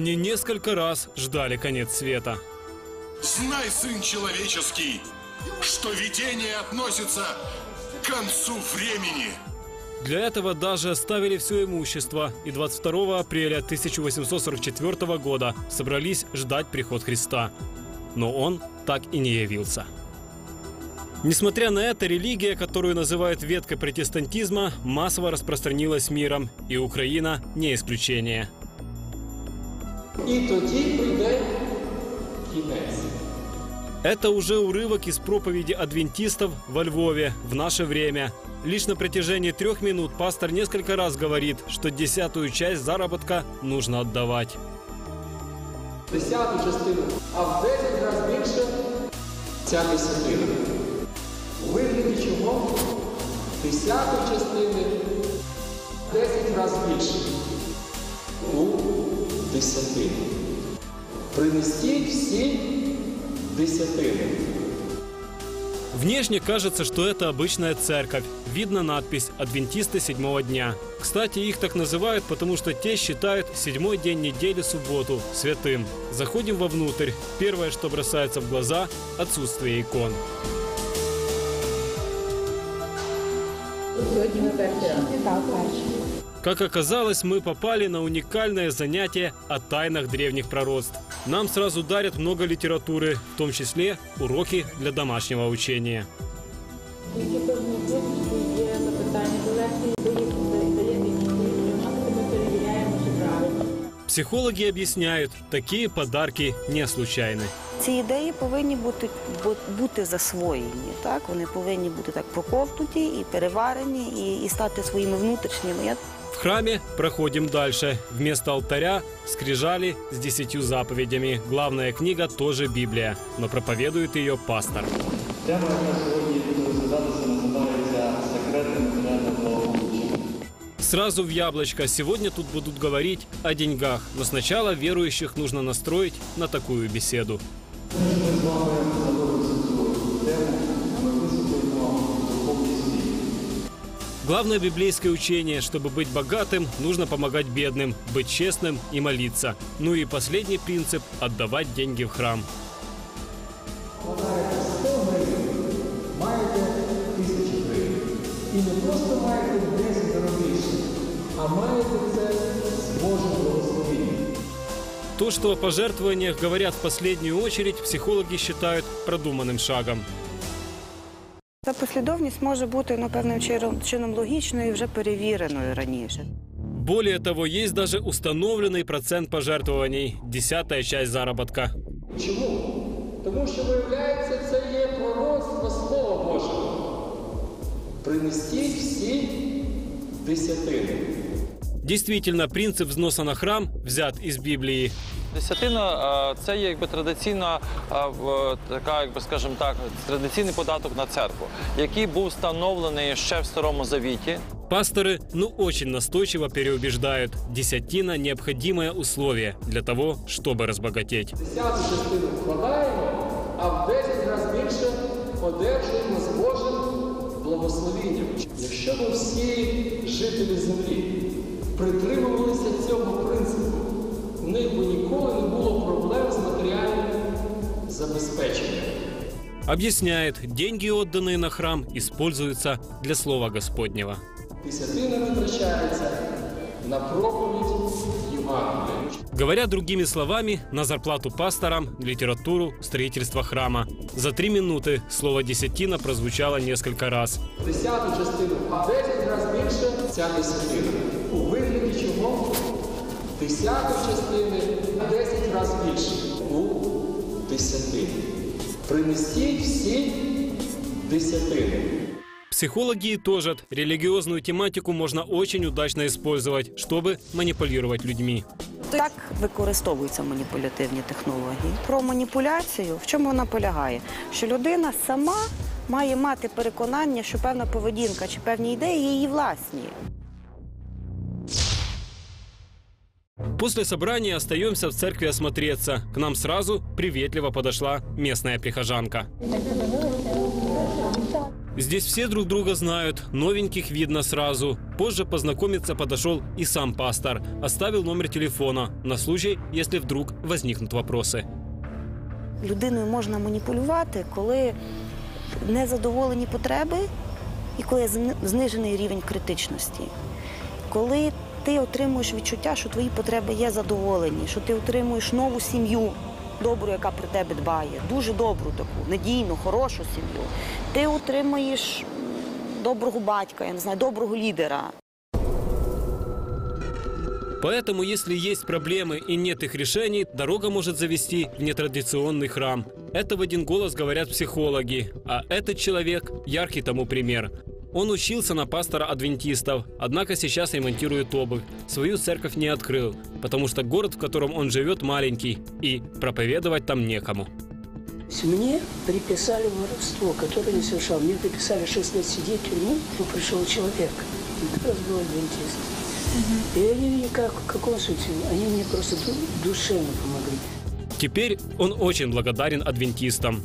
Они несколько раз ждали конец света. Знай, сын человеческий, что видение относится к концу времени. Для этого даже оставили все имущество и 22 апреля 1844 года собрались ждать приход Христа. Но он так и не явился. Несмотря на это, религия, которую называют веткой протестантизма, массово распространилась миром, и Украина не исключение. І тоді прийде кінець. Это уже урывок из проповеди адвентистов во Львове в наше время. Лишь на протяжении трех минут пастор несколько раз говорит, что десятую часть заработка нужно отдавать. Десяту частину, а в 10 разів більше ця десятина. У вигляді чого? Десяту частини 10 разів більше. У десятину. Принесіть всі десятини. Внешне кажется, что это обычная церковь. Видно надпись «Адвентисты седьмого дня». Кстати, их так называют, потому что те считают седьмой день недели, субботу, святым. Заходим вовнутрь. Первое, что бросается в глаза – отсутствие икон. Сьогодні ми перший раз. Так, перший. Как оказалось, мы попали на уникальное занятие о тайнах древних пророцтв. Нам сразу дарят много литературы, в том числе уроки для домашнего учения. Які певні звички є запитання до лекції, даєте даєте інформацію, ми перевіряємо, чи правильно. Психологи объясняют, такие подарки не случайны. Ці ідеї повинні бути, бу- бути засвоєні. Так? Вони повинні бути так проковтнуті і переварені, і, і стати своїми внутрішніми. Я В храме проходим дальше. Вместо алтаря – скрижали с десятью заповедями. Главная книга тоже Библия, но проповедует ее пастор. Тема, яка сьогодні буде розглядатися, називається секрети матеріального благополуччя. Сразу в яблочко. Сегодня тут будут говорить о деньгах. Но сначала верующих нужно настроить на такую беседу. Ми з вами Главное библейское учение, чтобы быть богатым, нужно помогать бедным, быть честным и молиться. Ну и последний принцип – отдавать деньги в храм. Вкладаєте 100 гривень, маєте тисячу гривень. І не просто маєте в 10 разів більше, а маєте це з Божим благословенням. То, что о пожертвованиях говорят в последнюю очередь, психологи считают продуманным шагом. Та послідовність може бути ну, певним чином, чином логічною і вже перевіреною раніше. Более того, есть даже установленный процент пожертвований – десятая часть заработка. Чому? Тому що, виявляється, це є пророцтво Слова Божого. Принесіть всі десятини. Действительно, принцип взноса на храм взят из Библии. Десятина е, це є якби традиційна е, така, якби скажімо так, традиційний податок на церкву, який був встановлений ще в старому завіті. Пасторы, ну, очень настойчиво переубеждают – десятина – необходимое условие для того, чтобы разбогатеть. Десяту частину вкладаємо, а в 10 разів більше одержуємо з Божим благословенням. Якщо б всі жителі землі притримувалися цього принципу, в них би ніколи не було проблем з матеріальним забезпеченням. Объясняет, деньги, отданные на храм, используются для Слова Господнего. Десятина витрачається на проповідь Євангелія. Говоря другими словами, на зарплату пасторам, литературу, строительство храма. За три минуты слово «десятина» прозвучало несколько раз. Десяту частину, а 10 разів більше ця десятина. У вигляді чого? Десяту частини, а 10 разів більше. У десятини. Принесіть всі десятини. Психологи итожат, религиозную тематику можно очень удачно использовать, чтобы манипулировать людьми. Так використовуються маніпулятивні технології. Про маніпуляцію в чому вона полягає? Що людина сама має мати переконання, що певна поведінка чи певні ідеї її власні. После собрания остаемся в церкви осмотреться. К нам сразу приветливо подошла местная прихожанка. Здесь все друг друга знают, новеньких видно сразу. Позже познакомиться подошел и сам пастор. Оставил номер телефона на случай, если вдруг возникнут вопросы. Людиною можна маніпулювати, коли незадоволені потреби і коли зни- знижений рівень критичності. Коли ти отримуєш відчуття, що твої потреби є задоволені, що ти отримуєш нову сім'ю, добру, яка про тебе дбає, дуже добру таку, надійну, хорошу сім'ю. Ти отримуєш м, доброго батька, я не знаю, доброго лідера. Поэтому, если есть проблемы и нет их решений, дорога может завести в нетрадиционный храм. Это в один голос говорят психологи. А этот человек – яркий тому пример. Он учился на пастора адвентистов, однако сейчас ремонтирует обувь. Свою церковь не открыл, потому что город, в котором он живет, маленький, и проповедовать там некому. Мне приписали воровство, которое не совершал. Мне приписали 6 лет сидеть в тюрьму, но пришел человек. И как раз был адвентист. И они мне как, в каком случае? Они мне просто ду- душевно помогли. Теперь он очень благодарен адвентистам.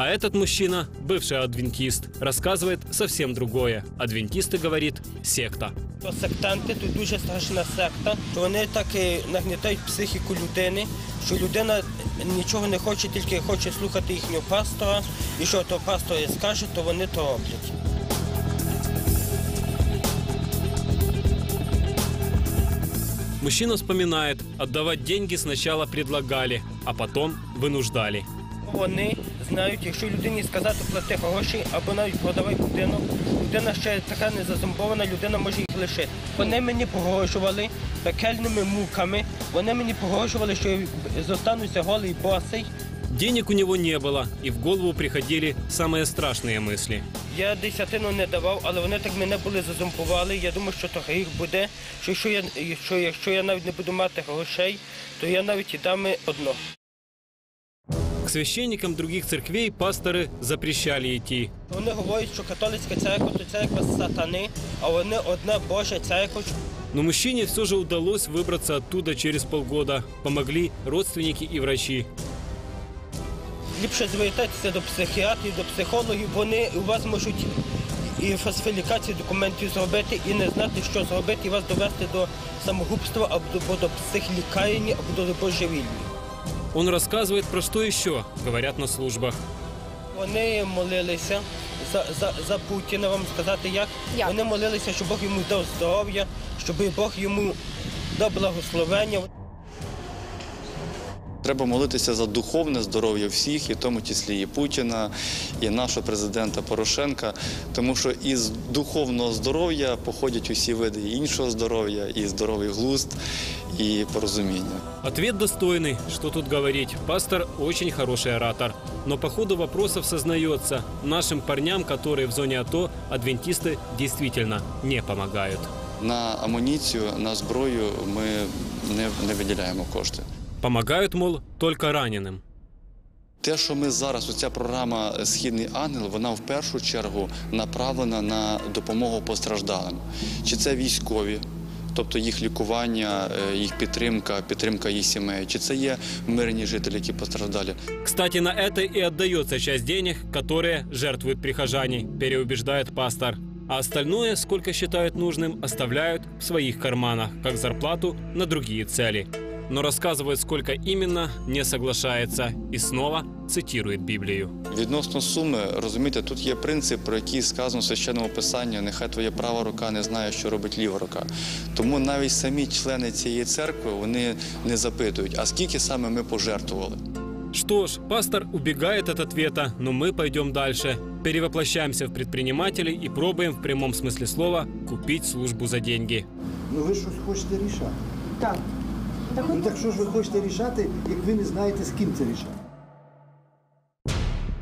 А этот мужчина, бывший адвентист, рассказывает совсем другое. Адвентисты, говорит, секта. То сектанти тут дуже страшна секта, що вони так і нагнітають психіку людини, що людина нічого не хоче, тільки хоче слухати їхнього пастора, і що то пастор скаже, то вони то роблять. Мужчина вспоминает, отдавать деньги сначала предлагали, а потом вынуждали. Вони знають, якщо людині сказати плати гроші або навіть продавай будинок, людина ще така незазомбована, людина може їх лишити. Вони мені погрожували пекельними муками, вони мені погрожували, що я зостануся голий босий. Денег у него не было, и в голову приходили самые страшные мысли. Я десятину не давав, але вони так мене були зазомбували. Я думав, що то гріх буде. Що якщо я, якщо, якщо я навіть не буду мати грошей, то я навіть і дам одно. Священникам других церквей пасторы запрещали идти. Вони говорять, що католицька церква то церква сатани, а вони одна Божа церква. Но мужчине все же удалось выбраться оттуда через полгода. Помогли родственники и врачи. Ліпше звертатися до психіатрів, до психологів. Вони у вас можуть і фальсифікацію документів зробити, і не знати, що зробити, і вас довести до самогубства або до психлікарні, або до божевільні. Он рассказывает, про что еще говорят на службах. Вони молилися за, за, за Путіна, вам сказати як? Як? Вони молилися, щоб Бог йому дав здоров'я, щоб Бог йому дав благословення. Треба молитися за духовне здоров'я всіх, і в тому числі і Путіна, і нашого президента Порошенка, тому що із духовного здоров'я походять усі види і іншого здоров'я, і здоровий глузд, і порозуміння. Ответ достойный, что тут говорить. Пастор очень хороший оратор. Но по ходу вопросов сознается, нашим парням, которые в зоне АТО, адвентисты действительно не помогают. На амуніцію, на зброю ми не, не виділяємо кошти. Помогают, мол, только раненым. Те, що ми зараз, оця програма Східний ангел, вона в першу чергу направлена на допомогу постраждалим. Чи це військові, тобто їх лікування, е, їх підтримка, підтримка їх сімей, чи це є мирні жителі, які постраждали. Кстати, на это и отдается часть денег, которые жертвуют прихожане, переубеждает пастор. А остальное, сколько считают нужным, оставляют в своих карманах, как зарплату на другие цели. Но рассказывает, сколько именно, не соглашается и снова цитирует Библию. Відносно суми, розумієте, тут є принцип, про який сказано в священному писанні, нехай твоя права рука не знає, що робить ліва рука. Тому навіть самі члени цієї церкви вони не запитують, а скільки саме ми пожертвували. Что ж, пастор убегает от ответа, но мы пойдем дальше. Перевоплощаемся в предпринимателей и пробуем в прямом смысле слова купить службу за деньги. Ну ви щось хочете рішати. Так. Ну так що ж ви хочете рішати, як ви не знаєте, з ким це рішати?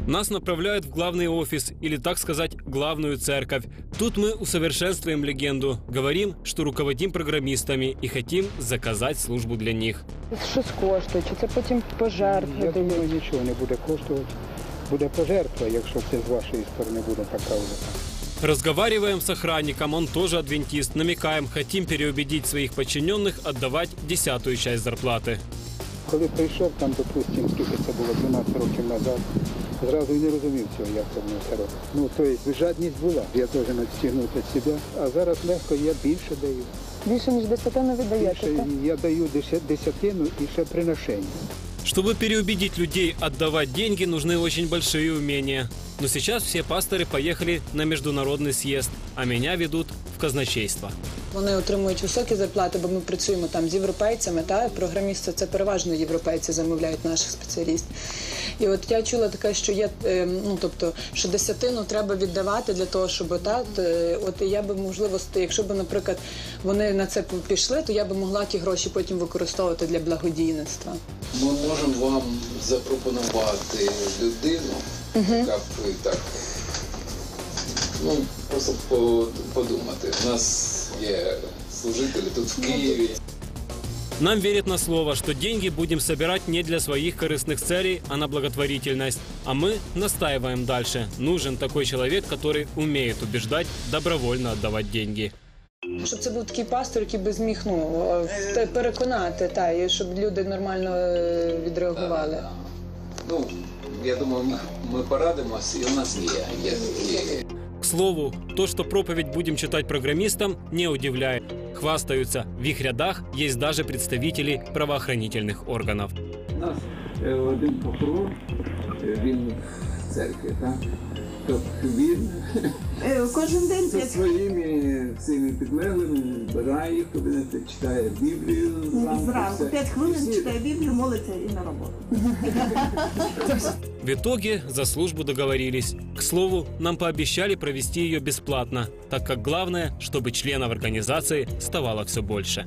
Нас направляют в главный офис, или, так сказать, главную церковь. Тут мы усовершенствуем легенду, говорим, что руководим программистами и хотим заказать службу для них. Щось коштує, чи це потім пожертви Я думаю, нічого не буде коштувати. Буде пожертва, якщо це з вашої сторони буде така вже. Разговариваем с охранником, он тоже адвентист. Намекаем, хотим переубедить своих подчиненных отдавать десятую часть зарплаты. Коли прийшов там, допустим, скільки це було 12 років назад, зразу і не розумів цього, як це воно це робить. Ну, тобто жадність була, я теж надстігнув від себе, а зараз легко я більше даю. Більше ніж десятину віддаєте. Більше так? я даю деся- десятину і ще приношення. Чтобы переубедить людей отдавать деньги, нужны очень большие умения. Но сейчас все пасторы поехали на международный съезд, а меня ведут в казначейство. Вони отримують високі зарплати, бо ми працюємо там з європейцями. Та програмісти це переважно європейці замовляють наших спеціалістів. І от я чула таке, що є е, ну тобто, що десятину треба віддавати для того, щоб та е, от я би можливо, якщо б, наприклад, вони на це пішли, то я би могла ті гроші потім використовувати для благодійництва. Ми можемо вам запропонувати людину, яка б так. Ну, просто по- подумати. У нас є служителі тут в Києві. Нам верят на слово, что деньги будем собирать не для своих корыстных целей, а на благотворительность. А мы настаиваем дальше. Нужен такой человек, который умеет убеждать добровольно отдавать деньги. Щоб це був такий пастор, який би зміг ну, е, те- переконати, та, і щоб люди нормально е, відреагували. Ну, я думаю, ми, ми порадимось, і у нас є. є, є. К слову, то, что проповедь будем читать программистам, не удивляет. Хвастаются, в их рядах есть даже представители правоохранительных органов. У нас е, один прокурор, е, він в церкві, так? Тобто він Кожен день зі своїми цими підлеглими збирає їх, кабінети, читає Біблію зранку. зранку все. 5 хвилин Всі- читає Біблію, молиться і на роботу. В итоге за службу договорились. К слову, нам пообещали провести ее бесплатно, так как главное, чтобы членов организации ставало все больше.